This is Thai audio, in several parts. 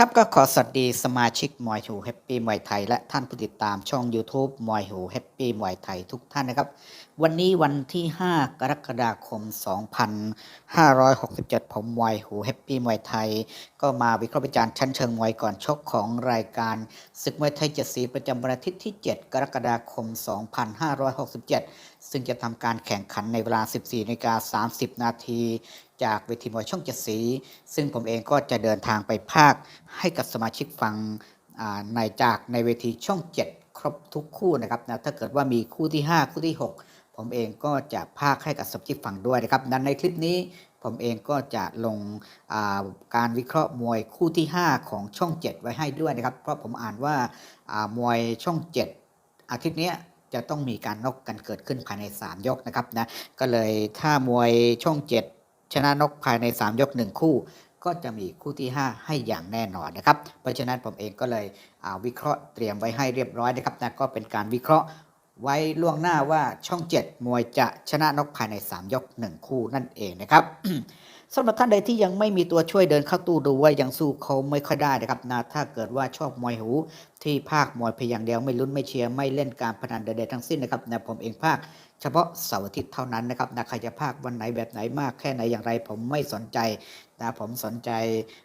ครับก็ขอสวัสดีสมาชิกมวยหูแฮปปี้มวยไทย และท่านผู้ติดตามช่อง YouTube มวยหูแฮปปี้มวยไทยทุกท่านนะครับ วันนี้วันที่ 5 กรกฎาคม 2567 ผมมวยหูแฮปปี้มวยไทย ก็มาวิเคราะห์วิจารณ์ชั้นเชิงมวยก่อนชกของรายการศึกมวยไทยเจ็ดสีประจำวันอาทิตย์ที่ 7 กรกฎาคม 2567 ซึ่งจะทำการแข่งขันในเวลา 14นาฬิกา30 นาที จากเวทีมวยช่องเจ็ดสี ซึ่งผมเองก็จะเดินทางไปภาคให้กับสมาชิกฟังอ่าในจากในเวทีช่อง 7 ครบทุกคู่นะครับนะถ้าเกิดว่ามีคู่ที่ 5 คู่ที่ 6 ผมเองก็จะภาคให้กับสมาชิกฟังด้วยนะครับนั้นในคลิปนี้ผมเองก็จะลงาการวิเคราะห์มวยคู่ที่ 5 ของช่อง 7 ไว้ให้ด้วยนะครับ เพราะผมอ่านว่าามวยช่อง 7 อาทิตย์นี้ จะต้องมีการนกกันเกิดขึ้นภายใน 3 ยกนะครับนะก็เลยถ้ามวยช่อง 7 ชนะนกภายใน 3 ยก 1 คู่ ก็จะมีคู่ที่ 5 ให้อย่างแน่นอนนะครับเพราะฉะนั้นผมเองก็เลยวิเคราะห์เตรียมไว้ให้เรียบร้อยนะครับนะก็เป็นการวิเคราะห์ไว้ล่วงหน้าว่าช่อง 7 มวยจะชนะนกภายใน 3 ยก 1 คู่นั่นเองนะครับ สำหรับท่านใดที่ยังไม่มีตัวช่วยเดินเข้าตู้ดูว่ายังสู้เขาไม่ค่อยได้นะครับนะถ้าเกิดว่าชอบมวยหูที่ภาคมวยเพียงอย่างเดียวไม่ลุ้นไม่เชียร์ไม่เล่นการพนันใดๆทั้งสิ้นนะครับนะผมเองภาคเฉพาะเสาร์อาทิตย์เท่านั้นนะครับนะใครจะภาควันไหนแบบไหนมากแค่ไหนอย่างไร ผมไม่สนใจนะผมสนใจ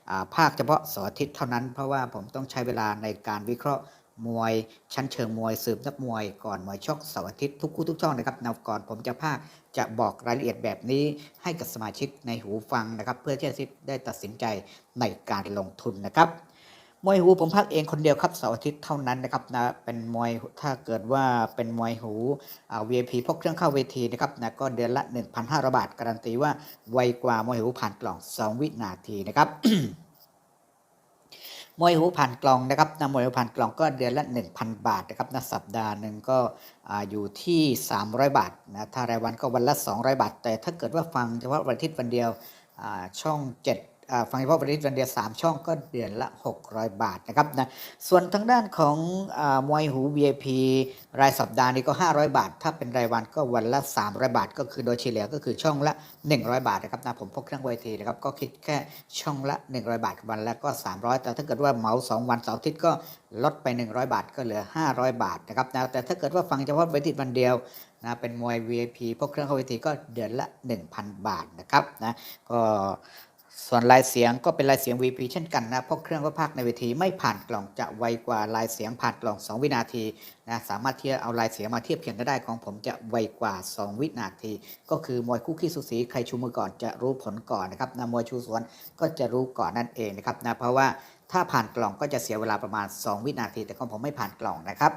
อ่าภาคเฉพาะเสาร์อาทิตย์เท่านั้น เพราะว่าผมต้องใช้เวลาในการวิเคราะห์ มวยชั้นเชิงมวยสืบนักมวยก่อนมวยชกเสาร์อาทิตย์ทุกคู่ทุกช่องนะครับนก่อนผมจะภาคจะบอกรายละเอียดแบบนี้ให้กับสมาชิกในหูฟังนะครับ เพื่อที่จะได้ตัดสินใจในการลงทุนนะครับมวยหูผมพักเองคนเดียวครับเสาร์อาทิตย์เท่านั้นนะครับนะเป็นมวยถ้าเกิดว่าเป็นมวยหูอ่า VIP พกเครื่องเข้าเวทีนะครับนะก็เดือนละ 1,500 บาท การันตีว่าไวกว่ามวยหูผ่านกล่อง 2 วินาทีนะครับ มวยหูผ่านกล่องนะครับนะมวยหูผ่านกล่องก็เดือนละ 1,000 บาทนะครับนะสัปดาห์หนึ่งก็ออยู่ที่ 300 บาทนะถ้ารายวันก็วันละ 200 บาท แต่ถ้าเกิดว่าฟังเฉพาะวันอาทิตย์วันเดียวช่อง 7 ฟังเฉพาะวันอาทิตย์วันเดียว3ช่องก็เดือนละ 600 บาทนะครับนะส่วนทางด้านของอมวยหู VIP รายสัปดาห์นี้ก็ 500 บาท ถ้าเป็นรายวันก็วันละ 300 บาท ก็คือโดยเฉลี่ยก็คือช่องละ 100 บาทนะครับนะผมพกเครื่องเวทีนะครับก็คิดแค่ช่องละ 100 บาทวันละก็ 300 แต่ถ้าเกิดว่าเหมา2วันเสาร์อาทิตย์ก็ลดไป 100 บาทก็เหลือ 500 บาทนะครับนะแต่ถ้าเกิดว่าฟังเฉพาะวันทิตวันเดียวนะเป็นมวย VIP พวกเครื่องเข้าเวทีก็เดือนละ 1,000 บาทนะครับนะก็ ส่วนลายเสียงก็เป็นลายเสียง VP เช่นกันนะเพราะเครื่องว่าภาคในเวทีไม่ผ่านกล่องจะไวกว่าลายเสียงผ่านกล่อง 2 วินาทีนะสามารถที่จะเอาลายเสียงมาเทียบเคียงกันได้ของผมจะไวกว่า 2 วินาที ก็คือมวยคู่ขี้สูสีใครชูมือก่อนจะรู้ผลก่อนนะครับนะมวยชูสวนก็จะรู้ก่อนนั่นเองนะครับนะเพราะว่าถ้าผ่านกล่องก็จะเสียเวลาประมาณ 2 วินาที แต่ของผมไม่ผ่านกล่องนะครับ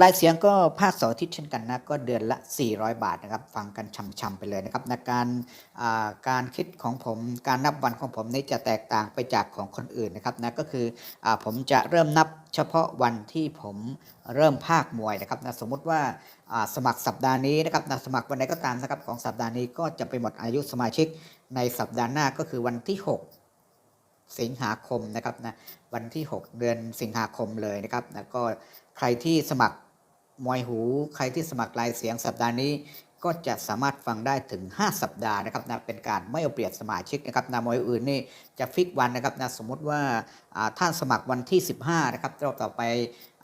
ลายเสียงก็ภาคเสาร์อาทิตย์เช่นกันนะก็เดือนละ 400 บาทนะครับ ฟังกันช่ำๆไปเลยนะครับในการการคิดของผมการนับวันของผมนี่จะแตกต่างไปจากของคนอื่นนะครับนะก็คืออผมจะเริ่มนับเฉพาะวันที่ผมเริ่มภาคมวยนะครับนะสมมติว่าอ่าสมัครสัปดาห์นี้นะครับนะสมัครวันไหนก็ตามนะครับของสัปดาห์นี้ก็จะไปหมดอายุสมาชิกในสัปดาห์หน้าก็คือวันที่ 6สิงหาคมนะครับนะวันที่ 6 เดือนสิงหาคมเลยนะครับนะก็ ใครที่สมัครมวยหู ใครที่สมัครลายเสียงสัปดาห์นี้ ก็จะสามารถฟังได้ถึง 5 สัปดาห์นะครับนะเป็นการไม่เอาเปรียบสมาชิกนะครับนะมวยอื่นนี่จะฟิกวันนะครับนะสมมุติว่าท่านสมัครวันที่ 15นะครับรอบต่อไป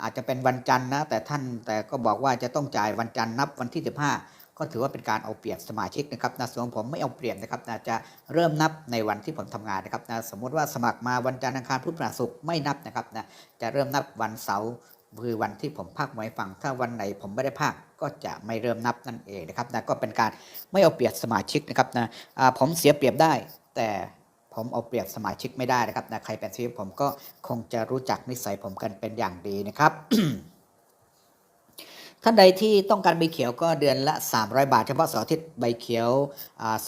อาจจะเป็นวันจันทร์นะแต่ท่านแต่ก็บอกว่าจะต้องจ่ายวันจันทร์นับวันที่ 15ก็ถือว่าเป็นการเอาเปรียบสมาชิกนะครับนะส่วนผมไม่เอาเปรียบนะครับนะจะเริ่มนับในวันที่ผมทำงานนะครับนะสมมติว่าสมัครมาวันจันทร์อังคารพุธพฤหัสศุกร์ไม่นับนะครับนะจะเริ่มนับวันเสาร์ คือวันที่ผมภาคไว้ฟัง ถ้าวันไหนผมไม่ได้ภาคก็จะไม่เริ่มนับนั่นเองนะครับนะก็เป็นการไม่เอาเปรียบสมาชิกนะครับนะผมเสียเปรียบได้ แต่ผมเอาเปรียบสมาชิกไม่ได้นะครับนะใครเป็นสมาชิกผมก็คงจะรู้จักนิสัยผมกันเป็นอย่างดีนะครับ ท่านใดที่ต้องการใบเขียวก็เดือนละ 300 บาท เฉพาะเสาร์อาทิตย์ใบเขียว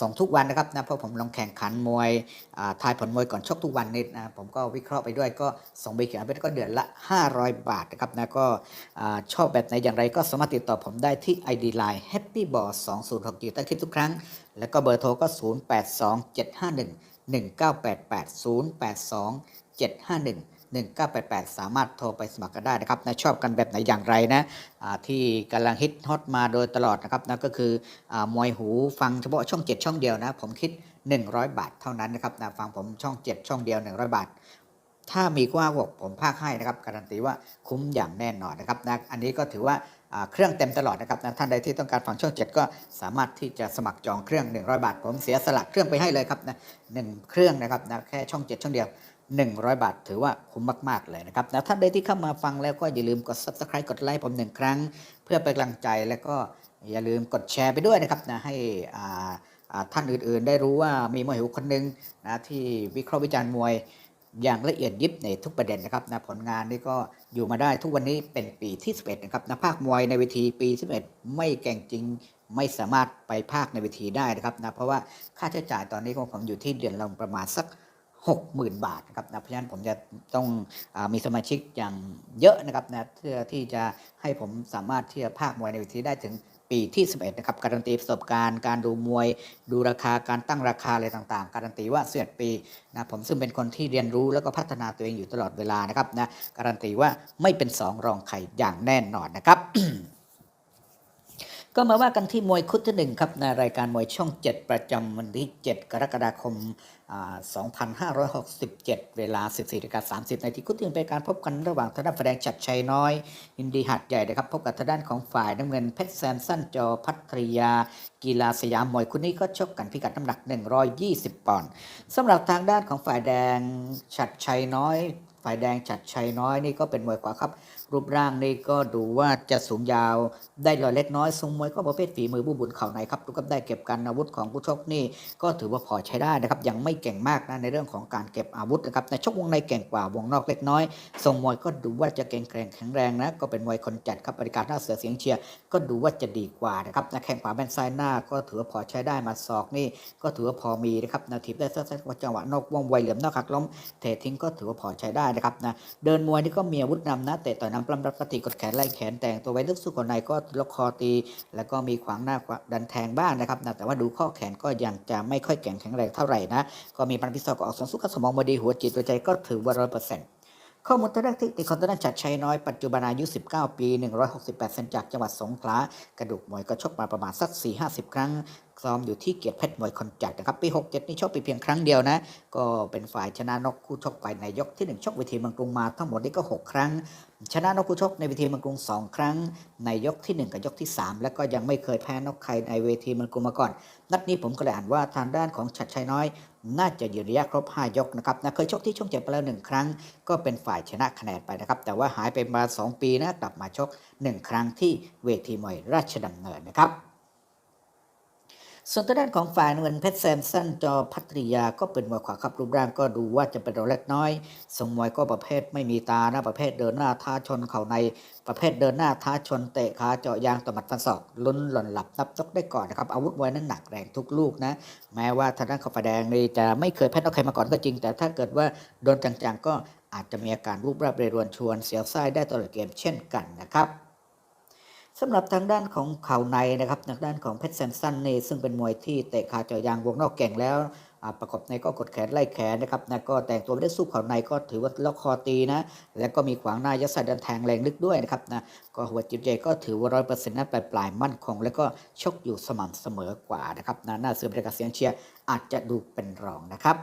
ส่งทุกวันนะครับนะเพราะผมลงแข่งขันมวยอ่าทายผลมวยก่อนชกทุกวันนี่นะผมก็วิเคราะห์ไปด้วยก็ส่งใบเขียวไปก็เดือนละ 500 บาทนะครับนะก็ชอบแบบไหนอย่างไรก็สามารถติดต่อผมได้ที่ ID Line Happy b a l l 206อยู่ใต้คลิปทุกครั้ง แล้วก็เบอร์โทรก็ 082751 1988 082 751 1988 สามารถโทรไปสมัครกันได้นะครับนะชอบกันแบบไหนอย่างไรนะที่กำลังฮิตฮอตมาโดยตลอดนะครับนะก็คืออมวยหูฟังเฉพาะช่อง 7 ช่องเดียวนะ ผมคิด 100 บาทเท่านั้นนะครับนะฟังผมช่อง 7 ช่องเดียว 100 บาท ถ้ามีกว้างบอกผมภาคให้นะครับ การันตีว่าคุ้มอย่างแน่นอนนะครับนะอันนี้ก็ถือว่าเครื่องเต็มตลอดนะครับนะท่านใดที่ต้องการฟังช่อง 7 ก็สามารถที่จะสมัครจองเครื่อง 100 บาท ผมเสียสละเครื่องไปให้เลยครับนะหนึ่งเครื่องนะครับนะแค่ช่อง 7 ช่องเดียว 100 บาท ถือว่าคุ้มมาก ๆ เลยนะครับนะท่านใดที่เข้ามาฟังแล้วก็อย่าลืมกด subscribe กดไลค์ผมหนึ่งครั้ง เพื่อเป็นกำลังใจแล้วก็อย่าลืมกดแชร์ไปด้วยนะครับนะให้ท่านอื่นๆ ได้รู้ว่ามีมวยหูคนหนึ่งนะที่วิเคราะห์วิจารณ์มวยอย่างละเอียดยิบในทุกประเด็นนะครับนะผลงานนี่ก็อยู่มาได้ทุกวันนี้เป็นปีที่ 11 นะครับนะภาคมวยในเวทีปี 11 ไม่เก่งจริงไม่สามารถไปภาคในเวทีได้นะครับนะเพราะว่าค่าใช้จ่ายตอนนี้ของผมอยู่ที่เดือนละประมาณสัก 60,000 บาทนะครับนะเพราะฉะนั้นผมจะต้องอมีสมาชิกอย่างเยอะนะครับนะเพื่อที่จะให้ผมสามารถที่จะภาคมวยในเวทีได้ถึงปีที่ 11 นะครับ การันตีประสบการณ์ การดูมวย ดูราคา การตั้งราคาอะไรต่างๆ การันตีว่าเสียดปีนะผมซึ่งเป็นคนที่เรียนรู้แล้วก็พัฒนาตัวเองอยู่ตลอดเวลานะครับนะการันตีว่าไม่เป็นสองรองใครอย่างแน่นอนนะครับก็มาว่ากันที่มวยคุดที่หนึ่งครับในรายการมวยช่อง 7 ประจำวันที่ 7 กรกฎาคม 2567 เวลา 14นาฬิกา30นาทีคุดที่นึ่งเป็นการพบกันระหว่างทางด้านฝ่ายแดงชัดชัยน้อยอินดีหัดใหญ่นะครับ พบกับทางด้านของฝ่ายน้ำเงินเพชรแซมสั้นจอพัทรยา กีฬาสยามมวยคู่นี้ก็ชกกันพิกัดน้ำหนัก 120 ปอนด์สำหรับทางด้านของฝ่ายแดงชัดชัยน้อย ฝ่ายแดงชัดชัยน้อยนี่ก็เป็นมวยขวาครับรูปร่างนี่ก็ดูว่าจะสูงยาวได้ลอยเล็กน้อยทรงมวยก็ประเภทฝีมือบูบุญเข่าในครับดูกับได้เก็บกันอาวุธของผู้ชกนี่ก็ถือว่าพอใช้ได้นะครับยังไม่เก่งมากนะในเรื่องของการเก็บอาวุธนะครับในชกวงในเก่งกว่าวงนอกเล็กน้อยทรงมวยก็ดูว่าจะเก่งแกร่งแข็งแรงนะก็เป็นมวยคนจัดครับบริการหน้าเสือเสียงเชียร์ก็ดูว่าจะดีกว่านะครับนะแข้งขวาแบนซ้ายหน้าก็ถือว่าพอใช้ได้มาศอกนี่ก็ถือว่าพอมีนะครับนวทิพได้สั้นๆจังหวะนอกว่องไวเหลี่ยมนอกหักล้มเททิ้งก็ถือว่าพอใช้ได้นะครับนะเดินมวยนี่ก็มีอาวุธนำนะเตะต่อยนำปล้ำรับปฏิกดแขนไล่แขนแต่งตัวไว้ลึกสู้คนในก็ล็อกคอตี แล้วก็มีขวางหน้าดันแทงบ้างนะครับนะแต่ว่าดูข้อแขนก็ยังจะไม่ค่อยแข็งแข็งแรงเท่าไหร่นะก็มีพันพิศอกออกสองสู้กับสมองบดีหัวจิตหัวใจก็ถือว่าร้อยเปอร์เซ็นต์ข้อมูลตัวแรกที่ติคอนตนันจัดชัยน้อยปัจจุบันอายุ 19 ปี 168 เซนจากจังหวัดสงขลากระดูกมวยก็ชกมาประมาณสัก 4-50 ครั้ง ซ้อมอยู่ที่เกียรติเพชรมวยคอนจัดนะครับปี67นี่ชกไปเพียงครั้งเดียวนะ ก็เป็นฝ่ายชนะนกคู่ชกไปในยกที่ 1 ชกเวทีเมืองกรุงมาทั้งหมดนี่ก็ 6 ครั้ง ชนะนกคู่ชกในเวทีเมืองกรุง 2 ครั้ง ในยกทีหนึ่1 กับยกที่ 3 แล้วก็ยังไม่เคยแพ้นกใครในเวทีเมืองกรุงมาก่อน นัดนี้ผมก็เลยอ่านว่าทางด้านของชัดชัยน้อยน่าจะยืนระยะครบ 5 ยกนะครับนะเคยชกที่ช่องเจ็ดไปแล้วหนึ่งครั้ง ก็เป็นฝ่ายชนะคะแนนไปนะครับ แต่ว่าหายไปมา 2 ปีนะกลับมาชก 1 ครั้งที่เวทีมวยราชดำเนินนะครับ ส่วนทางด้านของฝ่ายเงินเพชรแซมสันจอพัทริยาก็เป็นมวยขวาครับรูปร่างก็ดูว่าจะเป็นรเล็กน้อยทรงมวยก็ประเภทไม่มีตานะประเภทเดินหน้าท้าชนเข่าใน ประเภทเดินหน้าท้าชนเตะขาเจาะยางต่อมัดฟันศอกลุ้นหล่นหลับนับยกได้ก่อนนะครับอาวุธมวยนั้นหนักแรงทุกลูกนะ แม้ว่าทางด้านขาวฟ้าแดงนี่จะไม่เคยแพ้นอกใครมาก่อนก็จริง แต่ถ้าเกิดว่าโดนจังๆก็อาจจะมีอาการรูปร่างเรรวนชวนเสียวไส้ได้ตลอดเกมเช่นกันนะครับ สำหรับทางด้านของเข่าในนะครับทางด้านของเพชรแซมสันนี่ซึ่งเป็นมวยที่เตะขาเจาะยางวงนอกเก่งแล้วประกอบในก็กดแขนไล่แขนนะครับนะก็แต่งตัวไม่ได้สู้เข่าในก็ถือว่าล็อกคอตีนะ แล้วก็มีขวางหน้ายัดใส่ดันแทงแรงลึกด้วยนะครับนะก็หัวจิตใจก็ถือว่าร้อยเปอร์เซ็นต์นั้นปลายปลายมั่นคง แล้วก็ชกอยู่สม่ำเสมอกว่านะครับนะหน้าเสือบรรยากาศเสียงเชียร์อาจจะดูเป็นรองนะครับ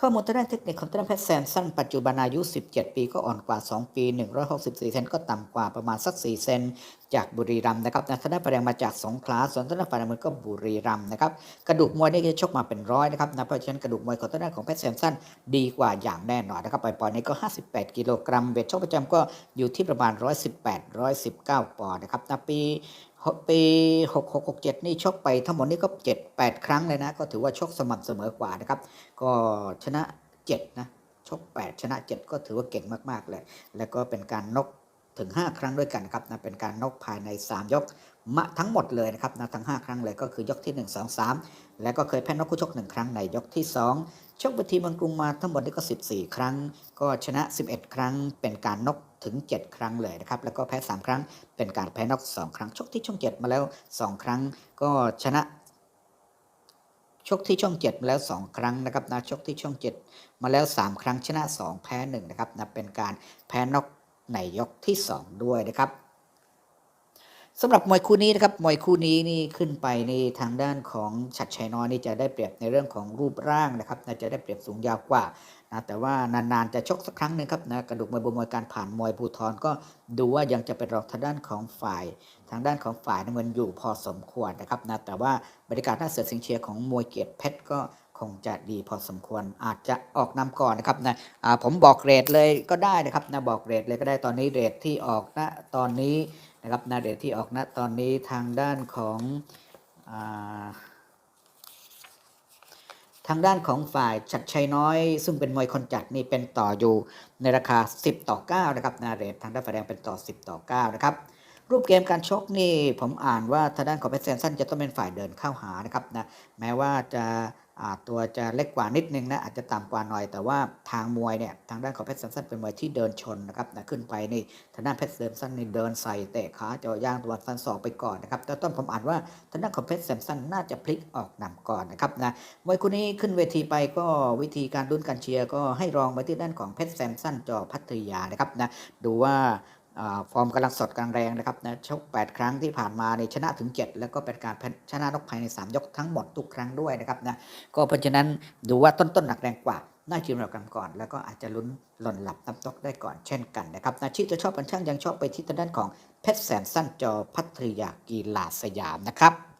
ข้อมูลทางด้านเทคนิคของทางด้นแพทย์แซมสันปัจจุบันอายุ 17 ปีก็อ่อนกว่า 2 ปี 164 เซนก็ต่ำกว่าประมาณสัก 4 เซนจากบุรีรัมย์นะครับนะทางด้านประแดงมาจากสงขลาส่วนทางด้นฝ่ายน้ำเงินก็บุรีรัมย์นะครับกระดูกมวยนี่จะชกมาเป็นร้อยนะครับนะเพราะฉะนั้นกระดูกมวยของทางด้านของแพทย์แซมสันดีกว่าอย่างแน่นอนนะครับปล่อยๆนี่ก็ 58 กิโลกรัมเวทชกประจำก็อยู่ที่ประมาณ 118 119 ปอนด์นะครับนะปีปี66 67 นี่ชกไปทั้งหมดนี่ก็ 7 8 ครั้งเลยนะ ก็ถือว่าชกสม่ำเสมอกว่านะครับ ก็ชนะ 7 นะ ชก 8 ชนะ 7 ก็ถือว่าเก่งมาก ๆ เลย แล้วก็เป็นการนก ถึง 5 ครั้งด้วยกันครับนะเป็นการนกภายใน 3 ยกมะทั้งหมดเลยนะครับนะทั้ง 5 ครั้งเลยก็คือยกที่ 1 2 3 แล้วก็เคยแพ้นกคู่ชก 1 ครั้งในยกที่ 2 ชกไปทีเมืองกรุงมาทั้งหมดนี่ก็ 14 ครั้ง ก็ชนะ 11 ครั้ง เป็นการนกถึง 7 ครั้งเลยนะครับแล้วก็แพ้ 3 ครั้ง เป็นการแพ้นอก2 ครั้ง ชกที่ช่อง 7 มาแล้ว 2 ครั้ง ก็ชนะชกที่ช่อง 7 มาแล้ว 2 ครั้งนะครับนะชกที่ช่อง 7 มาแล้ว 3 ครั้งชนะ 2 แพ้1นะครับนะเป็นการแพ้นก ในยกที่ 2 ด้วยนะครับสำหรับมวยคู่นี้นะครับมวยคู่นี้นี่ขึ้นไปในทางด้านของฉัดชัยน้อยนี่จะได้เปรียบในเรื่องของรูปร่างนะครับน่าจะได้เปรียบสูงยาวกว่านะแต่ว่านานๆจะชกสักครั้งหนึ่งครับนะกระดูกมวยบมวยการผ่านมวยภูทรก็ดูว่ายังจะเป็นรองทางด้านของฝ่าย ทางด้านของฝ่ายน้ำเงินอยู่พอสมควรนะครับนะแต่ว่าบรรยากาศหน้าเสือสิงเชียร์ของมวยเกียรติเพชรก็ คงจะดีพอสมควรอาจจะออกนำก่อนนะครับนะผมบอกเรทเลยก็ได้นะครับนะบอกเรทเลยก็ได้ตอนนี้เรทที่ออกณตอนนี้นะครับนะเรทที่ออกณตอนนี้ทางด้านของอทางด้านของฝ่ายชัดชัยน้อย ซึ่งเป็นมวยคนจัดนี่เป็นต่ออยู่ในราคา 10 ต่อ 9 นะครับนาเรททางด้านฝ่ายแดงเป็นต่อ 10 ต่อ 9 นะครับ รูปเกมการชกนี่ผมอ่านว่าทางด้านของเพชรแซนสันจะต้องเป็นฝ่ายเดินเข้าหานะครับนะแม้ว่าจะ ตัวจะเล็กกว่านิดนึงนะอาจจะต่ำกว่าหน่อย แต่ว่าทางมวยเนี่ยทางด้านของเพชรแซนสันเป็นมวยที่เดินชนนะครับนะขึ้นไปนี่ทางด้านเพชรแซนสันนี่เดินใส่เตะขาเจาะยางตัวฟันศอกไปก่อนนะครับแต่ต้นผมอ่านว่าทางด้านของเพชรแซนสันน่าจะพลิกออกนำก่อนนะครับนะมวยคู่นี้ขึ้นเวทีไปก็วิธีการดุนการเชียร์ก็ให้รองไปที่ด้านของเพชรแซมสันจอพัทยานะครับนะดูว่า ฟอร์มกำลังสดกำลังแรงนะครับนะชก8 ครั้งที่ผ่านมาในชนะถึง 7 แล้วก็เป็นการชนะนกภายใน 3 ยกทั้งหมดทุกครั้งด้วยนะครับนะก็เพราะฉะนั้นดูว่าต้นต้นหนักแรงกว่าน่าชิมเรากันก่อน แล้วก็อาจจะลุ้นหล่นหลับน้ำตกได้ก่อนเช่นกันนะครับนาชีจะชอบกันช่างยังชอบไปที่ทางด้านของเพชรแสนสั้นจอพัทยากีฬาสยามนะครับ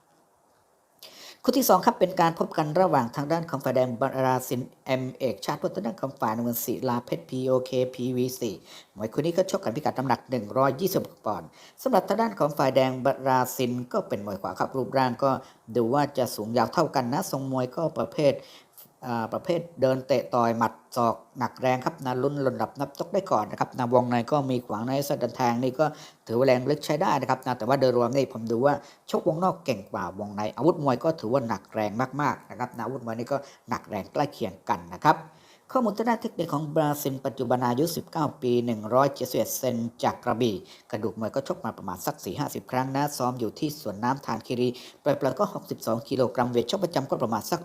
คู่ที่ 2 ครับเป็นการพบกันระหว่างทางด้านของฝ่ายแดงบาราซินเอ็มเอกชาติวัฒนของฝ่ายนวลศิลาเพชรพีโอเคพีวีซีมวยคู่นี้ก็ชกกันพิกัดน้ำหนัก 120ปอนด์สำหรับทางด้านของฝ่ายแดงบาราซินก็เป็นมวยขวาครับรูปร่างก็ดูว่าจะสูงยาวเท่ากันนะทรงมวยก็ประเภท ประเภทเดินเตะต่อยหมัดศอกหนักแรงครับนาลุ้นระดับนับตกได้ก่อนนะครับนาวงในก็มีขวางในสะดันแทงนี่ก็ถือว่าแรงลึกใช้ได้นะครับนะแต่ว่าโดยรวมนี่ผมดูว่าชกวงนอกเก่งกว่าวงในอาวุธมวยก็ถือว่าหนักแรงมากๆนะครับนะอาวุธมวยนี่ก็หนักแรงใกล้เคียงกันนะครับ ข้อมูลทางด้านเทคนิคของบราซิลปัจจุบันอายุ 19 ปี 171 เซนจากกระบี่ กระดูกมวยก็ชกมาประมาณสัก 4-50 ครั้งนะ ซ้อมอยู่ที่สวนน้ำทานคิรีปล่อยๆก็ 62 กิโลกรัมเวทชกประจำก็ประมาณสัก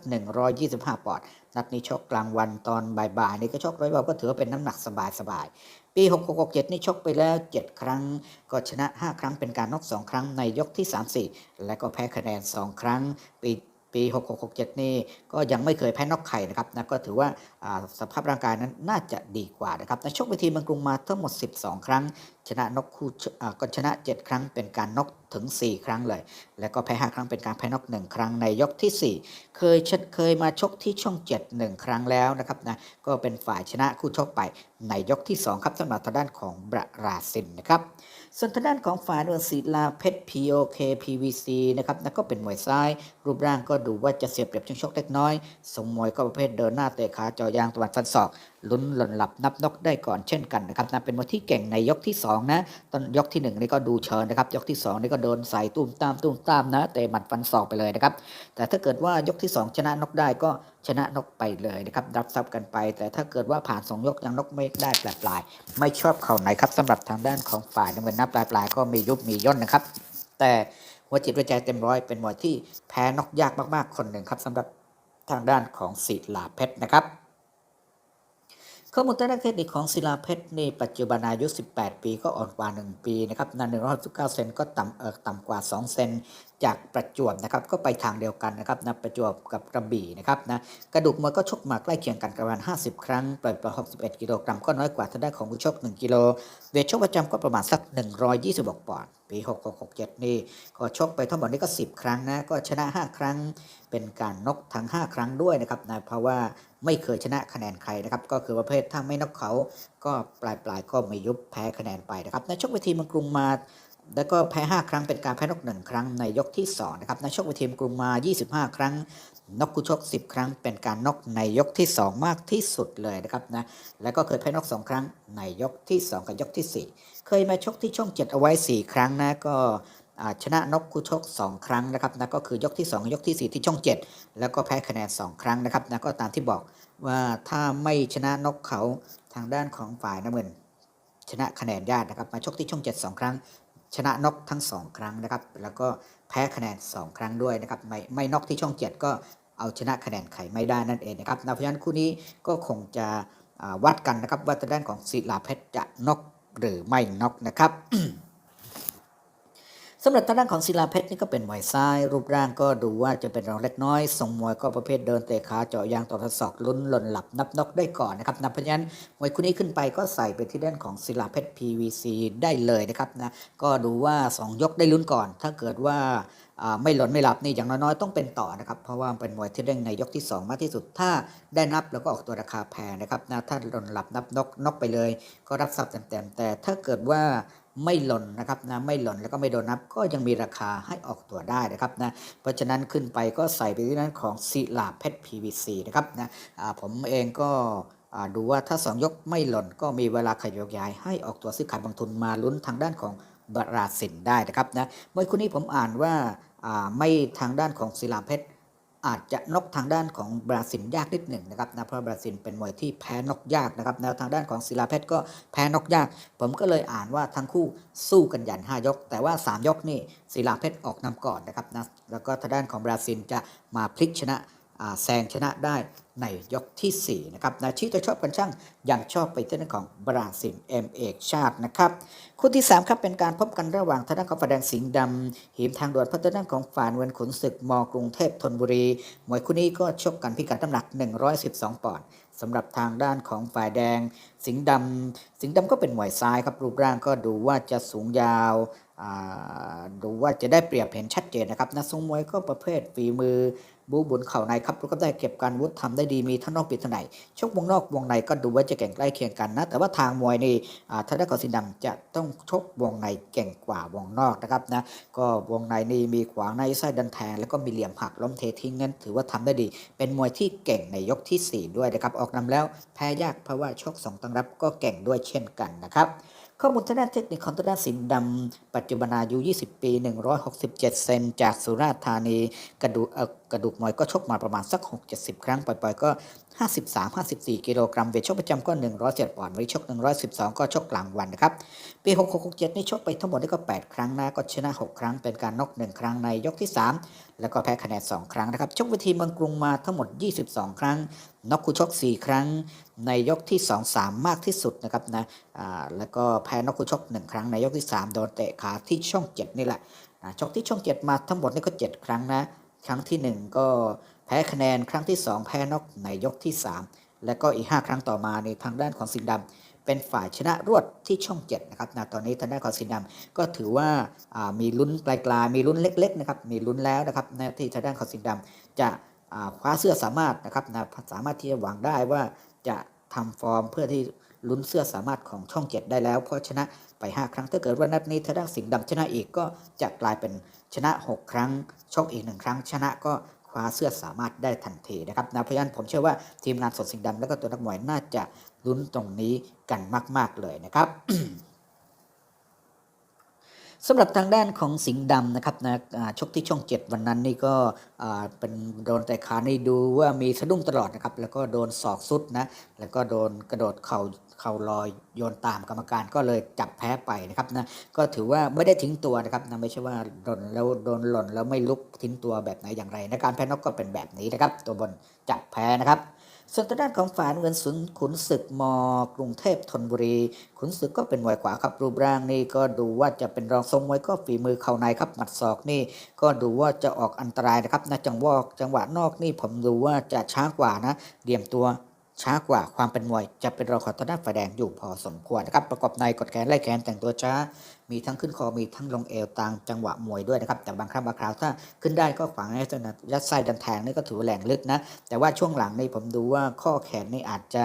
125 ปอนด์นัดนี้ชกกลางวันตอนบ่ายๆนี่ก็ชกร้อยเบาก็ถือว่าเป็นน้ำหนักสบายๆ ปี 6667 นี่ชกไปแล้ว 7 ครั้ง ก็ชนะ 5 ครั้งเป็นการน็อก2 ครั้งในยกที่ 3-4 และก็แพ้คะแนน 2 ครั้ง ปีปี 6667 นี่ก็ยังไม่เคยแพ้น็อกใครนะครับนะก็ถือว่า สภาพร่างกายนั้นน่าจะดีกว่านะครับในชกเวทีเมืองกรุงมาทั้งหมด 12 ครั้ง ชนะนกคู่ก็ชนะ 7 ครั้งเป็นการน็อกถึง 4 ครั้งเลย แล้วก็แพ้ 5 ครั้งเป็นการแพ้น็อก1 ครั้งในยกที่ 4 เคยเคยมาชกที่ช่อง 7 1 ครั้งแล้วนะครับนะก็เป็นฝ่ายชนะคู่ชกไปในยกที่ 2 ครับสำหรับทางด้านของบราราซินนะครับส่วนทางด้านของฝ่ายนวลศิลาเพชร POK PVC นะครับนั่นก็เป็นมวยซ้าย รูปร่างก็ดูว่าจะเสียเปรียบช่วงชกเล็กน้อยทรงมวยก็ประเภทเดินหน้าเตะขาเจาะยางตวัดฟันศอกลุ้นหล่นหลับนับนกได้ก่อนเช่นกันนะครับนะเป็นมวยที่เก่งในยกที่2นะตอนยกที่1นี่ก็ดูเชิญนะครับ ยกที่2นี่ก็โดนใส่ตุ้มตามตุ้มตามนะเตะหมัดฟันศอกไปเลยนะครับ แต่ถ้าเกิดว่ายกที่ 2 ชนะนกได้ก็ชนะนกไปเลยนะครับรับทรัพย์กันไป แต่ถ้าเกิดว่าผ่าน 2 ยกยังนกไม่ได้ปลายปลายๆไม่ชอบเข่าไหนครับสำหรับทางด้านของฝ่ายน้ำเงินนับปลายปลายๆก็มียุบมีย่นนะครับ แต่หัวจิตหัวใจเต็มร้อยเป็นมวยที่แพ้นกยากมากๆคนหนึ่งครับสำหรับทางด้านของศิลาเพชรนะครับ ข้อมูลทางด้านเทคนิคของศิลาเพชรในปัจจุบันอายุ 18 ปีก็อ่อนกว่า 1 ปีนะครับนัน169เซนก็ต่ำเออต่ำกว่า 2 เซนจากประจวบนะครับก็ไปทางเดียวกันนะครับนะประจวบกับกระบี่นะครับนะกระดูกมวยก็ชกมาใกล้เคียงกันประมาณ 50 ครั้งปล่อยประ61 กิโลกรัมก็น้อยกว่าทางด้านของผู้ชก 1 กิโลเวทชกประจำก็ประมาณสัก 126 ปอนด์ ปี 6667 นี่ ก็ชกไปทั้งหมดนี่ก็ 10 ครั้งนะ ก็ชนะ 5 ครั้ง เป็นการนกทั้ง 5 ครั้งด้วยนะครับนะเพราะว่าไม่เคยชนะคะแนนใครนะครับ ก็คือประเภทถ้าไม่นกเขา ก็ปลายปลายก็ไม่ยุบแพ้คะแนนไปนะครับในชกเวทีเมืองกรุงมาแล้วก็แพ้ 5 ครั้งเป็นการแพ้นก 1 ครั้งในยกที่ 2 นะครับในชกเวทีเมืองกรุงมา 25 ครั้ง นกคู่ชก 10 ครั้ง เป็นการนกในยกที่ 2 มากที่สุดเลยนะครับนะ แล้วก็เคยแพ้นก 2 ครั้งในยกที่ 2 กับยกที่ 4 เคยมาชกที่ช่อง 7 เอาไว้ 4 ครั้งนะก็ชนะนกคู่ชก 2 ครั้งนะครับนะก็คือยกที่ 2 ยกทีสี่ 4 ที่ช่อง 7 แล้วก็แพ้คะแนน 2 ครั้งนะครับนะก็ตามที่บอกว่าถ้าไม่ชนะนกเขาทางด้านของฝ่ายน้ำเงิน ชนะคะแนนญาตินะครับมาชกที่ช่อง 7 2 ครั้ง ชนะนกทั้ง 2 ครั้งนะครับแล้วก็แพ้คะแนน 2 ครั้งด้วยนะครับไม่ไม่นกที่ช่อง 7 ก็เอาชนะคะแนนไขไม่ได้นั่นเองนะครับนะเพราะฉะนั้นคู่นี้ก็คงจะวัดกันนะครับว่าทางด้านของศิลาเพชรจะนก หรือไม่นกนะครับ สำหรับทางด้านของศิลาเพชรนี่ก็เป็นมวยซ้าย รูปร่างก็ดูว่าจะเป็นรองเล็กน้อยทรงมวยก็ประเภทเดินเตะขาเจาะยางต่อทดสอบลุ้นหล่นหลับนับนกได้ก่อนนะครับนับเพราะฉะนั้นมวยคู่นี้ขึ้นไปก็ใส่ไปที่ด้านของศิลาเพชร PVC ได้เลยนะครับนะก็ดูว่า 2 ยกได้ลุ้นก่อน ถ้าเกิดว่าไม่หล่นไม่หลับนี่อย่างน้อยๆต้องเป็นต่อนะครับเพราะว่าเป็นมวยที่เด้งในยกที่ 2 มากที่สุด ถ้าได้นับแล้วก็ออกตัวราคาแพงนะครับนะถ้าหล่นหลับนับนกนกไปเลย ก็รับทรัพย์เต็มๆแต่ถ้าเกิดว่า ไม่หล่นนะครับนะไม่หล่นแล้วก็ไม่โดนนับก็ยังมีราคาให้ออกตัวได้นะครับนะเพราะฉะนั้นขึ้นไปก็ใส่ไปที่ด้นของศิลาเพชร PVC นะครับนะผมเองก็ดูว่าถ้า 2 ยกไม่หล่นก็มีเวลาขยายาย ให้ออกตัวซื้อขายบางทุนมาลุ้นทางด้านของบราสินได้นะครับนะเมื่อคุณนี้ผมอ่านว่าอ่าไม่ทางด้านของศิลาเพชร อาจจะนกทางด้านของบราซิลยากนิดหนึ่งนะครับนะเพราะบราซิลเป็นมวยที่แพ้นกยากนะครับแนวทางด้านของศิลาเพชรก็แพ้นกยาก ผมก็เลยอ่านว่าทั้งคู่สู้กันยัน5ยก แต่ว่า 3 ยกนี่ศิลาเพชรออกนำก่อนนะครับนะแล้วก็ทางด้านของบราซิลจะมาพลิกชนะอ่าแซงชนะได้ ในยกทีสี่ 4 นะครับนะชี้จะชอบกันช่างยังชอบไปที่ด้านของบราซิลเอ็มเอกชาตินะครับคู่ที่ 3 ครับ เป็นการพบกันระหว่างทางด้านของฝ่ายแดงสิงห์ดำหิมทางด่วนพัฒนาของฝ่ายเวนขุนศึกมกรุงเทพธนบุรี มวยคู่นี้ก็ชกกันพิกัดน้ำหนัก 112 ปอนด์สำหรับทางด้านของฝ่ายแดง สิงห์ดำสิงห์ดำก็เป็นมวยซ้ายครับรูปร่างก็ดูว่าจะสูงยาวดูว่าจะได้เปรียบเห็นชัดเจนนะครับนักทรงมวยก็ประเภทฝีมือ บูบุญเข่าในครับแล้วก็ได้เก็บการวุฒิทำได้ดีมีทั้งนอกปีทั้งในชกวงนอกวงในก็ดูว่าจะเก่งใกล้เคียงกันนะ แต่ว่าทางมวยนี่อ่าทางด้านขอสิงห์ดำจะต้องชกวงในเก่งกว่าวงนอกนะครับนะก็วงในนี่มีขวางในไส้ดันแทงแล้วก็มีเหลี่ยมหักล้มเททิ้งนั้นถือว่าทำได้ดี เป็นมวยที่เก่งในยกทีสี่4 ด้วยนะครับออกนำแล้วแพ้ยากเพราะว่าชกสองตั้งรับก็เก่งด้วยเช่นกันนะครับ ข้อมูลทางด้านเทคนิคของทางด้านสินดำปัจจุบันอายุ 20 ปี 167 เซนจากสุราษฎร์ธานี กระดูกกระดูกมวยก็ชกมาประมาณสัก 6-70 ครั้ง ปล่อยๆ ก็ 53-54 กิโลกรัม เวทชกประจำก็ 107ปอนด์วันนี้ชก 112 ก็ชกกลางวันนะครับ ปี 6667 นี่ชกไปทั้งหมดนี่ก็ 8 ครั้งนะ ก็ชนะ 6 ครั้ง เป็นการนอก1 ครั้งในยกที่ 3 แล้วก็แพ้คะแนน 2 ครั้งนะครับ ชกเวทีเมืองกรุงมาทั้งหมด 22 ครั้ง น็อกคู่ชก 4 ครั้ง ในยกที่ 2 3 มากที่สุดนะครับนะแล้วก็แพ้นอกคู่ชก 1 ครั้งในยกที่ 3 โดนเตะขาที่ช่อง 7 นี่แหละชกที่ช่อง 7 มาทั้งหมดนี่ก็ 7 ครั้งนะ ครั้งที่ 1 ก็แพ้คะแนนครั้งที่ 2 แพ้นอกในยกที่ 3 แล้วก็อีก 5 ครั้งต่อมาในทางด้านของสิงห์ดำเป็นฝ่ายชนะรวดที่ช่อง7นะครับนะตอนนี้ทางด้านของสิงห์ดำก็ถือว่ามีลุ้นปลายๆมีลุ้นเล็กๆนะครับมีลุ้นแล้วนะครับนะที่ทางด้านของสิงห์ดำจะ คว้าเสื้อสามารถนะครับนะสามารถที่จะหวังได้ว่าจะทำฟอร์มเพื่อที่ลุ้นเสื้อสามารถของช่อง7ได้แล้ว เพราะชนะไป 5 ครั้งถ้าเกิดว่านัดนี้ทางด้านสิงห์ดำชนะอีกก็จะกลายเป็นชนะ 6 ครั้งชกอีกหนึ่งครั้ง ชนะก็คว้าเสื้อสามารถได้ทันทีนะครับนะเพราะฉะนั้นผมเชื่อว่าทีมงานสดสิงห์ดำและก็ตัวนักมวยน่าจะลุ้นตรงนี้กันมาก ๆเลยนะครับ สำหรับทางด้านของสิงห์ดำนะครับนะชกที่ช่อง 7 วันนั้นนี่ก็เป็นโดนแต่ขานี่ดูว่ามีสะดุ้งตลอดนะครับแล้วก็โดนศอกสุดนะแล้วก็โดนกระโดดเข่าเข่าลอยโยนตามกรรมการก็เลยจับแพ้ไปนะครับนะก็ถือว่าไม่ได้ทิ้งตัวนะครับนะไม่ใช่ว่าโดนแล้วโดนหล่นแล้วไม่ลุกทิ้งตัวแบบไหนอย่างไรนะการแพ้นอกก็เป็นแบบนี้นะครับ ตัวบนจับแพ้นะครับ ส่วนทางด้านของฝายเงินสุนขุนศึกมกรุงเทพธนบุรี ขุนศึกก็เป็นมวยขวาครับรูปร่างนี่ก็ดูว่าจะเป็นรองทรงมวยก็ฝีมือเข่าในครับหมัดศอกนี่ ก็ดูว่าจะออกอันตรายนะครับนะจังหวะจังหวะนอกนี่ผมดูว่าจะช้ากว่านะเดี่ยมตัวช้ากว่าความเป็นมวย จะเป็นรองของทางด้านฝ่ายแดงอยู่พอสมควรนะครับประกอบในกดแขนไล่แขนแต่งตัวช้า มีทั้งขึ้นคอมีทั้งลงเอวตามจังหวะมวยด้วยนะครับ แต่บางครั้งบางคราวถ้าขึ้นได้ก็ฝังให้ถนัดยัดไส้ดันแทงนี่ก็ถือแหลงลึกนะ แต่ว่าช่วงหลังนี่ผมดูว่าข้อแขนนี่อาจจะ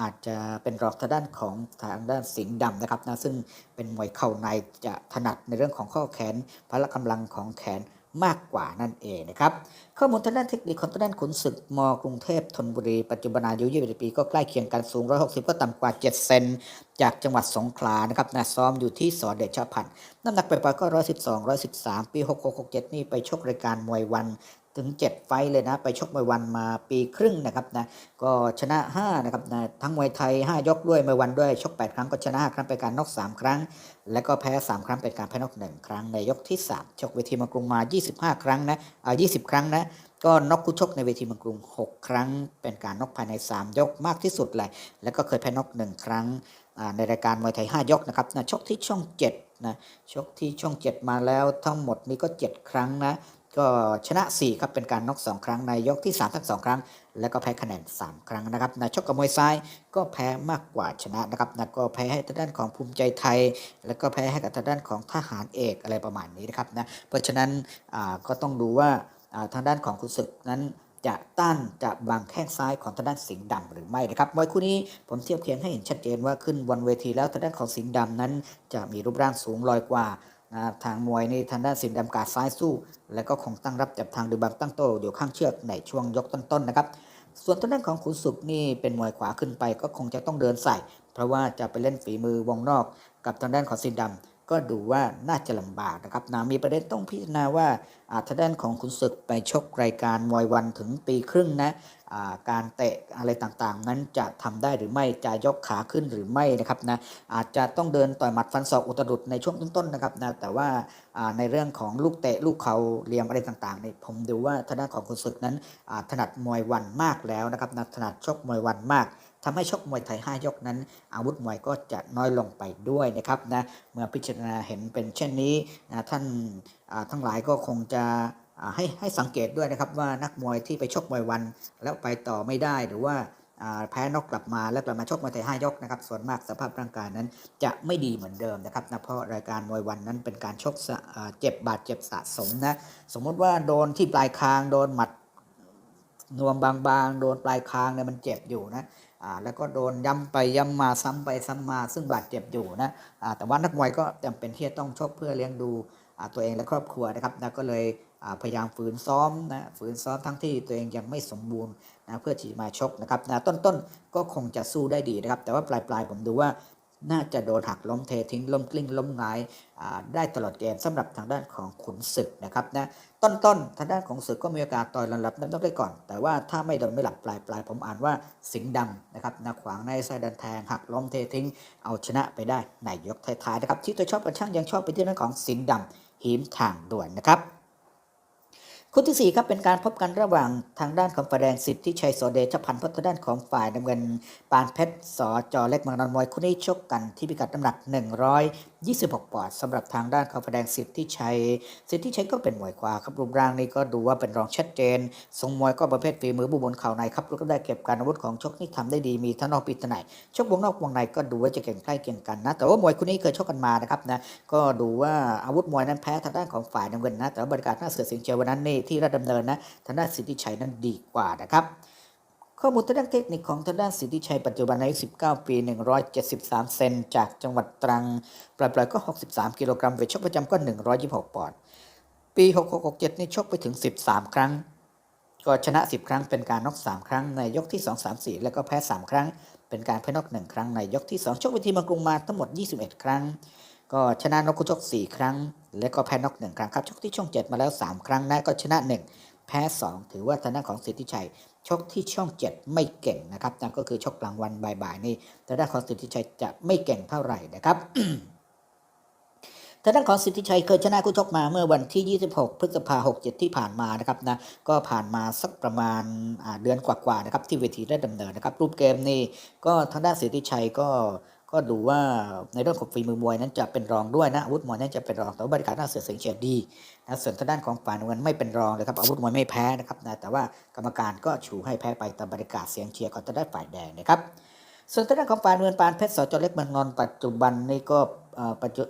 อาจจะเป็นรองทางด้านของทางด้านสิงห์ดำนะครับนะซึ่งเป็นมวยเข่าในจะถนัดในเรื่องของข้อแขนพละกำลังของแขน มากกว่านั่นเองนะครับ ข้อมูลทางด้านเทคนิคของทางด้านขุนศึกมกรุงเทพธนบุรี ปัจจุบันอายุ21ปี ก็ใกล้เคียงกันสูง 160 ก็ต่ำกว่า 7 เซน จากจังหวัดสงขลานะครับนะซ้อมอยู่ที่สอเดชพันธ์น้ำหนักไปปล่อยๆก็ 112 113 ปี 6667 นี่ไปชกรายการมวยวัน ถึง 7 ไฟเลยนะ ไปชกมวยวันมาปีครึ่งนะครับนะก็ชนะ5นะครับนะทั้งมวยไทย 5 ยกด้วยมวยวันด้วยชก 8 ครั้งก็ชนะ5ครั้งเป็นการน็อก 3 ครั้ง แล้วก็แพ้ 3 ครั้งเป็นการแพ้นอก 1 ครั้งในยกที่ 3 ชกเวทีมังกรุงมา 25 ครั้งนะอ่า20 ครั้งนะก็น็อกคู่ชกในเวทีเมังกรุง 6 ครั้ง เป็นการน็อกภายใน 3 ยกมากที่สุดเลยแล้วก็เคยแพ้น็อก1ครั้งในรายการมวยไทย 5 ยกนะครับนะชกที่ช่อง7นะชกที่ช่อง 7 มาแล้วทั้งหมดนี้ก็ 7 ครั้งนะ ก็ชนะ 4 ครับ เป็นการน็อก2 ครั้งในยกที่ 3 ทั้ง 2 ครั้ง แล้วก็แพ้คะแนน 3 ครั้งนะครับนะชกกับมวยซ้ายก็แพ้มากกว่าชนะนะครับนะก็แพ้ให้ทางด้านของภูมิใจไทย แล้วก็แพ้ให้กับทางด้านของทหารเอกอะไรประมาณนี้นะครับนะเพราะฉะนั้นอ่าก็ต้องดูว่าอ่าทางด้านของคุณศึกนั้นจะต้านจะบังแข้งซ้ายของทางด้านสิงห์ดำหรือไม่นะครับมวยคู่นี้ผมเทียบเคียงให้เห็นชัดเจนว่าขึ้นบนเวทีแล้วทางด้านของสิงห์ดำนั้น จะมีรูปร่างสูงลอยกว่า นะทางมวยนี่ทางด้านสินดำกาดซ้ายสู้ แล้วก็คงตั้งรับจับทางดูบังตั้งโต้อยู่ข้างเชือกในช่วงยกต้นๆนะครับส่วนทางด้านของขุนศึกนี่เป็นมวยขวาขึ้นไปก็คงจะต้องเดินใส่ เพราะว่าจะไปเล่นฝีมือวงนอกกับทางด้านของสินดำ ก็ดูว่าน่าจะลำบากนะครับนะมีประเด็นต้องพิจารณาว่าอาทางด้านของขุนศึกไปชกรายการมวยวันถึงปีครึ่งนะาการเตะอะไรต่างๆ นั้นจะทำได้หรือไม่จะยกขาขึ้นหรือไม่นะครับนะอาจจะต้องเดินต่อยหมัดฟันศอกอุตรุดในช่วงต้นๆนะครับนะแต่ว่าาในเรื่องของลูกเตะลูกเขาเหลี่ยมอะไรต่างๆเนี่ยผมดูว่าทางด้านของขุนศึกนั้นถนัดมวยวันมากแล้วนะครับนะถนัดชกมวยวันมาก ทำให้ชกมวยไทย 5 ยกนั้น อาวุธมวยก็จะน้อยลงไปด้วยนะครับนะเมื่อพิจารณาเห็นเป็นเช่นนี้นะท่านทั้งหลายก็คงจะให้ให้สังเกตด้วยนะครับว่านักมวยที่ไปชกมวยวัน แล้วไปต่อไม่ได้หรือว่าแพ้นอกกลับมาแล้วกลับมาชกมวยไทย5ยกนะครับส่วนมากสภาพร่างกายนั้นจะไม่ดีเหมือนเดิมนะครับนะเพราะรายการมวยวันนั้นเป็นการชกเจ็บบาดเจ็บสะสมนะสมมติว่าโดนที่ปลายคางโดนหมัดนวมบางๆ โดนปลายคางเนี่ยมันเจ็บอยู่นะ อ่าแล้วก็โดนย้ำไปย้ำมาซ้ำไปซ้ำมาซึ่งบาดเจ็บอยู่นะอ่าแต่ว่านักมวยก็จำเป็นที่จะต้องชกเพื่อเลี้ยงดูอ่าตัวเองและครอบครัวนะครับแล้วก็เลยอ่าพยายามฝืนซ้อมนะฝืนซ้อมทั้งที่ตัวเองยังไม่สมบูรณ์นะเพื่อที่จะมาชกนะครับนะต้นๆก็คงจะสู้ได้ดีนะครับ แต่ว่าปลายๆผมดูว่า น่าจะโดนหักล้มเททิ้งล้มกลิ้งล้มงายได้ตลอดเกมสำหรับทางด้านของขุนศึกนะครับนะต้นๆทางด้านของศึกก็มีโอกาสต่อยระดับน้ำต้องได้ก่อน แต่ว่าถ้าไม่โดนไม่หลับปลายปลายผมอ่านว่าสิงห์ดำนะครับนะขวางในไส้ดันแทงหักล้มเททิ้ง เอาชนะไปได้ในยกท้ายๆนะครับที่ตัวชอบกระช่างยังชอบไปที่เรื่องของสิงห์ดำหิมทางด่วนนะครับ คู่ที่สี่ครับเป็นการพบกันระหว่างทางด้านของฝ่ายแดงสิทธิชัยโสเดชพันธ์พัฒด้านของฝ่ายน้ำเงิน ปานเพชรสอจอเล็กมังนนมวยคู่นี้ชกกันที่พิกัดน้ำหนัก 26 ปอนด์สำหรับทางด้านขายแดงสิทธิชัย สิทธิชัยก็เป็นมวยขวาครับรูปร่างนี้ก็ดูว่าเป็นรองชัดเจนทรงมวยก็ประเภทฝีมือบุบนเข่าในครับแล้วก็ได้เก็บการอาวุธของชกนี่ทำได้ดีมีทั้งนอกปีถนัยชกวงนอกวงในก็ดูว่าจะเก่งใกล้เคียงกันนะ แต่ว่ามวยคู่นี้เคยชกกันมานะครับนะก็ดูว่าอาวุธมวยนั้นแพ้ทางด้านของฝ่ายน้ำเงินนะแต่ว่าบรรยากาศหน้าเสือสิงเชียววันนั้นนี่ที่ราชดำเนินนะทางด้านสิทธิชัยนั้นดีกว่านะครับ ข้อมูลทางด้านเทคนิคของทางด้านสิทธิชัยปัจจุบันอายุ19 ปี 173 เซนจากจังหวัดตรัง ปล่อยๆก็ 63 กิโลกรัมเวทชกประจำก็ 126 ปอนด์ปี 6667 นี่ชกไปถึง 13 ครั้ง ก็ชนะ 10 ครั้งเป็นการน็อก3 ครั้งในยกที่ 2 3 4 แล้วก็แพ้ 3 ครั้ง เป็นการแพ้น็อก1ครั้งในยกที่ 2 ชกเวทีมองกรุงมาทั้งหมด 21 ครั้ง ก็ชนะน็อกคู่ชก 4 ครั้ง และก็แพ้น็อก1ครั้งครับชกที่ช่อง 7 มาแล้ว 3 ครั้งนะก็ชนะ 1 แพ้ 2 ถือว่าทางด้านของสิทธิชัย ชกที่ช่อง 7 ไม่เก่งนะครับนั่นก็คือชกกลางวันบ่ายๆนี่ทางด้านของสิทธิชัยจะไม่เก่งเท่าไหร่นะครับทางด้านของสิทธิชัยเคยชนะคู่ชกมาเมื่อวันที่ 26 พฤษภาคม67 ที่ผ่านมานะครับนะก็ผ่านมาสักประมาณเดือนกว่าๆนะครับที่เวทีได้ดำเนินนะครับรูปเกมนี่ก็ทางด้านสิทธิชัยก็ ก็ดูว่าในเรื่องของฝีมือมวยนั้นจะเป็นรองด้วยนะอาวุธมวยนั้นจะเป็นรองแต่ว่าบริการหน้าเสือเสียงเฉียดดีนะส่วนทางด้านของฝ่ายเงินไม่เป็นรองเลยครับอาวุธมวยไม่แพ้นะครับนะแต่ว่ากรรมการก็ชูให้แพ้ไปตามบริการเสียงเชียร์ก็จะได้ฝ่ายแดงนะครับส่วนทางด้านของฝ่ายเงินปานเพชรสจเล็กเมืองนนท์ปัจจุบันนี่ก็เอ่อ ปัจจุ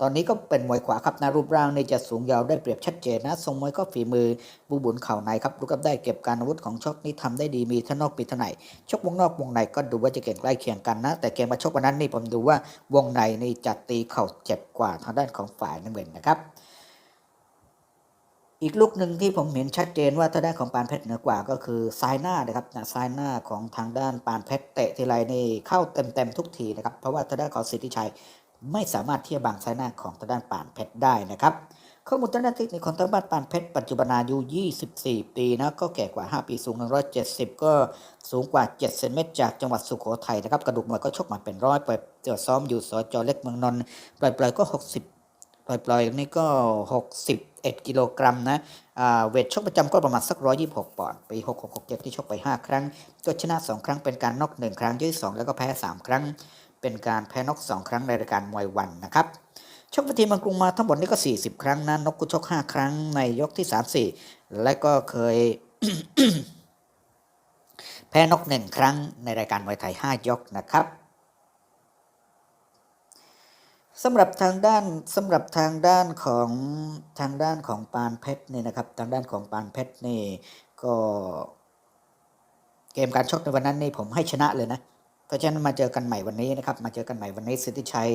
ตอนนี้ก็เป็นมวยขวาครับนะรูปร่างนี่จะสูงยาวได้เปรียบชัดเจนนะทรงมวยก็ฝีมือบูบุญเข่าในครับลูกกับได้เก็บการอาวุธของชกนี่ทำได้ดีมีทั้งนอกปีทั้งในชกวงนอกวงในก็ดูว่าจะเก่งใกล้เคียงกันนะ แต่เกมมาชกวันนั้นนี่ผมดูว่าวงในนี่จะตีเข่าเจ็บกว่าทางด้านของฝ่ายน้ำเงินนะครับอีกลูกหนึ่งที่ผมเห็นชัดเจนว่าทางด้านของปานเพชรเหนือกว่าก็คือซ้ายหน้านะครับนะซ้ายหน้าของทางด้านปานเพชรเตะทีไรนี่เข้าเต็มๆทุกทีนะครับเพราะว่าทางด้านของสิทธิชัย ไม่สามารถที่จะบังซ้ายหน้าของทางด้านป่านเพชรได้นะครับข้อมูลทางด้านเทคนิคของทางด้านปานเพชรปัจจุบันอายุ 24 ปีนะก็แก่กว่า 5 ปีสูง 170 ก็สูงกว่า 7 เซนเมตร จากจังหวัดสุโขทัยนะครับ กระดูกมวยก็ชกมาเป็นร้อยเปิดเจอซ้อมอยู่สอจเล็กเมืองนนท์ปล่อยๆก็ 60 ปล่อยๆนี่ก็ 61 กิโลกรัมนะเวทชกประจำก็ประมาณสัก 126 ปอนด์ปี 6667 ที่ชกไป 5 ครั้งก็ชนะ 2 ครั้งเป็นการน็อก 1 ครั้งยกที่2แล้วก็แพ้ 3 ครั้ง เป็นการแพ้น็อก2 ครั้งในรายการมวยวันนะครับชกเวทีมืองกรุงมาทั้งหมดนี่ก็ 40 ครั้งนะนกกุชก 5 ครั้งในยกที่ 3 4 และก็เคย แพ้นกหนึ่งครั้งในรายการมวยไทย 5 ยกนะครับสำหรับทางด้านสำหรับทางด้านของทางด้านของปานเพชรเนี่ยนะครับ ทางด้านของปานเพชรนี่ก็เกมการชกในวันนั้นนี่ผมให้ชนะเลยนะเราะฉะนั้นมาเจอกันใหม่วันนี้นะครับ มาเจอกันใหม่วันนี้สิทธิชัย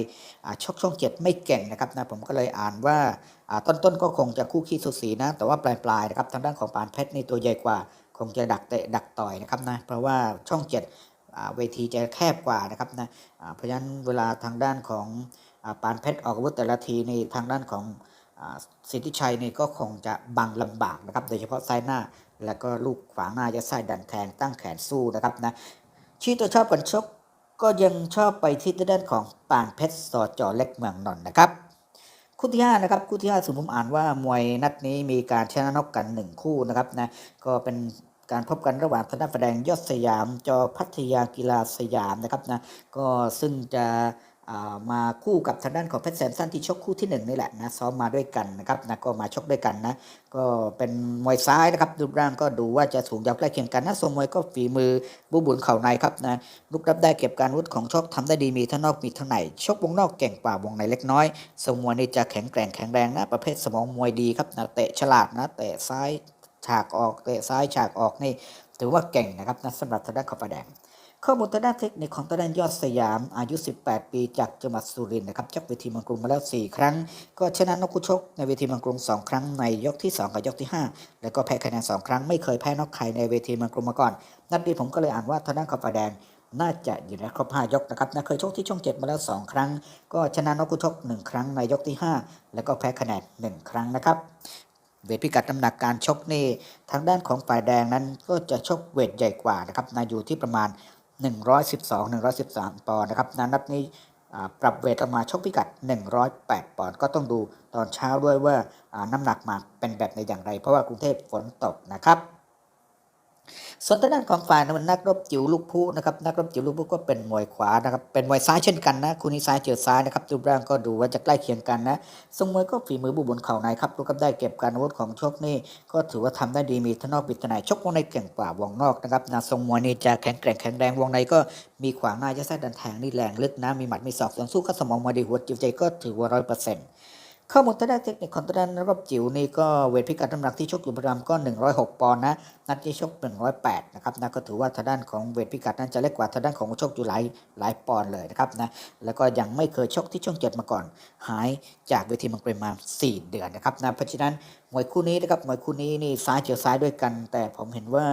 อ่าชกช่องเจ็ดไม่เก่งนะครับนะผมก็เลยอ่านว่าอ่าต้นๆก็คงจะคู่ขี้สุสีนะ แต่ว่าปลายๆนะครับทางด้านของปานเพชรนี่ตัวใหญ่กว่า คงจะดักเตะดักต่อยนะครับนะเพราะว่าช่องเจ็ดเวทีจะแคบกว่านะครับนะเพราะฉะนั้นเวลาทางด้านของอปานเพชรออกอาวุธแต่ละทีนี่ทางด้านของอสิทธิชัยนี่ก็คงจะบังลำบากนะครับ โดยเฉพาะซ้ายหน้า แล้วก็ลูกขวางหน้าจะไส้ดันแทงตั้งแขนสู้นะครับนะ ชี้ตัวชอบกันชกก็ยังชอบไปที่ด้านของปานเพชรสอจอเล็กเมืองนนท์นะครับ คู่ที่ห้านะครับคู่ที่ห้าสมผมอ่านว่ามวยนัดนี้มีการชนะนกกันหนึ่งคู่นะครับนะก็เป็นการพบกันระหว่างธนาแสดงยอดสยาม จอพัทยากีฬาสยามนะครับนะก็ซึ่งจะ มาคู่กับทางด้านของเพชรแสนสั้นที่ชกคู่ที่หนึ่งนี่แหละนะซ้อมมาด้วยกันนะครับนะก็มาชกด้วยกันนะก็เป็นมวยซ้ายนะครับรูปร่างก็ดูว่าจะสูงยาวใกล้เคียงกันนะทรงมวยก็ฝีมือบุบุญเข่าในครับนะลุกรับได้เก็บการวุธของชกทำได้ดีมีทั้งนอกมีทั้งในชกวงนอกเก่งกว่าวงในเล็กน้อยทรงมวยนี่จะแข็งแกร่งแข็งแรงนะประเภทสมองมวยดีครับนะเตะฉลาดนะเตะซ้ายฉากออกเตะซ้ายฉากออกนี่ถือว่าเก่งนะครับนะสำหรับทางด้านขอบฟ้าแดง ข้อมูลทางด้านเทคนิคของทางด้านยอดสยามอายุ 18 ปีจากจังหวัดสุรินทร์นะครับจากเวทีมังกรุงมาแล้ว 4 ครั้ง ก็ชนะนกคุชกในเวทีมังกรุง2ครั้งในยกที่ 2 กับยกที่ 5 แล้วก็แพ้คะแนน 2 ครั้งไม่เคยแพ้นอกใครในเวทีมังกรุงมาก่อน นัดนี้ผมก็เลยอ่านว่าทางด้านขอบฟ้าแดงน่าจะอยู่ในครบ5ยกนะครับนะเคยชกที่ช่อง 7 มาแล้ว 2 ครั้ง ก็ชนะนกคุชก 1 ครั้งในยกที่ 5 แล้วก็แพ้คะแนน 1 ครั้งนะครับเวทพิกัดน้ำหนักการชกนี่ทางด้านของฝ่ายแดงนั้นก็จะชกเวทใหญ่กว่านะครับนาอยู่ที่ประมาณ 112 113 ปอนด์นะครับนานัดนี้ปรับเวทออกมาชกพิกัด 108 ปอนด์ก็ต้องดูตอนเช้าด้วยว่าน้ำหนักมาเป็นแบบในอย่างไร เพราะว่ากรุงเทพฝนตกนะครับ ส่วนทางด้านของฝ่ายนั้นนักรบจิ๋วลูกผู้นะครับนักรบจิ๋วลูกผู้ก็เป็นมวยขวานะครับเป็นมวยซ้ายเช่นกันนะคู่นี้ซ้ายเจอซ้ายนะครับรูปร่างก็ดูว่าจะใกล้เคียงกันนะทรงมวยก็ฝีมือบุบนเข่าในครับลูกกับได้เก็บการอาวุธของชกนี่ก็ถือว่าทำได้ดีมีทนอกบิดทนายชกวงในเก่งกว่าวงนอกนะครับนะทรงมวยนี่จะแข็งแกร่งแข็งแรงวงในก็มีขวางหน้าจะแทดันแทงนี่แรงลึกนะมีหมัดมีศอกส่วนสู้ก็สมองมวยดีหัวจิ๋วใจก็ถือว่าร้อยเปอร์เซ็นต์ ข้อมูลทางด้านเทคนิคของทางด้านรอบจิ๋วนี่ก็เวทพิกัดน้ำหนักที่ชกอยู่ประจำก็ 106 ปอนด์นะนัดที่ชก 108 นะครับนะก็ถือว่าทางด้านของเวทพิกัดนั้นจะเล็กกว่าทางด้านของชกอยู่หลายหลายปอนด์เลยนะครับนะแล้วก็ยังไม่เคยชกที่ช่องเจ็ดมาก่อน หายจากเวทีมังกรมา 4 เดือนนะครับนะเพราะฉะนั้นมวยคู่นี้นะครับมวยคู่นี้นี่ซ้ายเจอซ้ายด้วยกัน แต่ผมเห็นว่า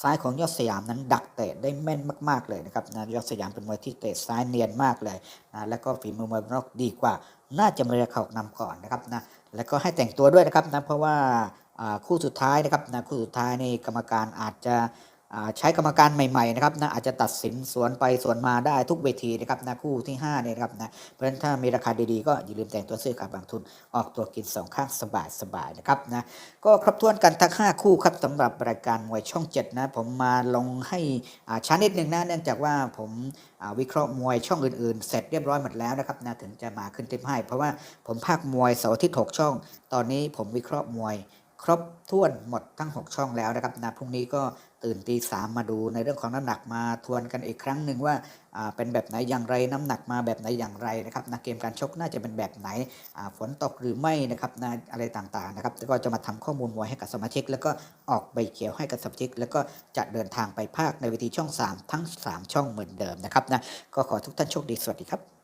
ซ้ายของยอดสยามนั้นดักเตะได้แม่นมาก ๆเลยนะครับนะยอดสยามเป็นมวยที่เตะซ้ายเนียนมากเลยนะแล้วก็ฝีมือมวยนอกดีกว่า น่าจะมาเรียเขานำก่อนนะครับนะแล้วก็ให้แต่งตัวด้วยนะครับนะเพราะว่าคู่สุดท้ายนะครับนะคู่สุดท้ายนี่กรรมการอาจจะ ใช้กรรมการใหม่ๆนะครับนะอาจจะตัดสินสวนไปสวนมาได้ทุกเวทีนะครับนะคู่ที่5เนี่ยนะครับนะเพราะฉะนั้นถ้ามีราคาดีๆ ก็อย่าลืมแต่งตัวซื้อขาบบางทุนออกตัวกินสองข้างสบายๆนะครับนะก็ครบถ้วนกันทั้ง 5 คู่ครับสำหรับรายการมวยช่อง 7 นะ ผมมาลงให้ช้านิดนึงนะเนื่องจากว่าผมาวิเคราะห์มวยช่องอื่นๆ เสร็จเรียบร้อยหมดแล้วนะครับนะถึงจะมาขึ้นเต็มให้ เพราะว่าผมภาคมวยเสาร์อาทิตย์6ช่อง ตอนนี้ผมวิเคราะห์มวยครบถ้วนหมดทั้ง 6 ช่องแล้วนะครับนะพรุ่งนี้ก็ ตื่นตีสามมาดูในเรื่องของน้ำหนักมาทวนกันอีกครั้งหนึ่งว่าเป็นแบบไหนอย่างไรน้ำหนักมาแบบไหนอย่างไรนะครับนะเกมการชกน่าจะเป็นแบบไหนฝนตกหรือไม่นะครับนะอะไรต่างๆนะครับแล้วก็จะมาทำข้อมูลมวยให้กับสมาชิก แล้วก็ออกใบเขียวให้กับสมาชิก แล้วก็จะเดินทางไปภาคในเวทีช่อง 3 ทั้ง 3 ช่องเหมือนเดิมนะครับนะก็ขอทุกท่านโชคดีสวัสดีครับ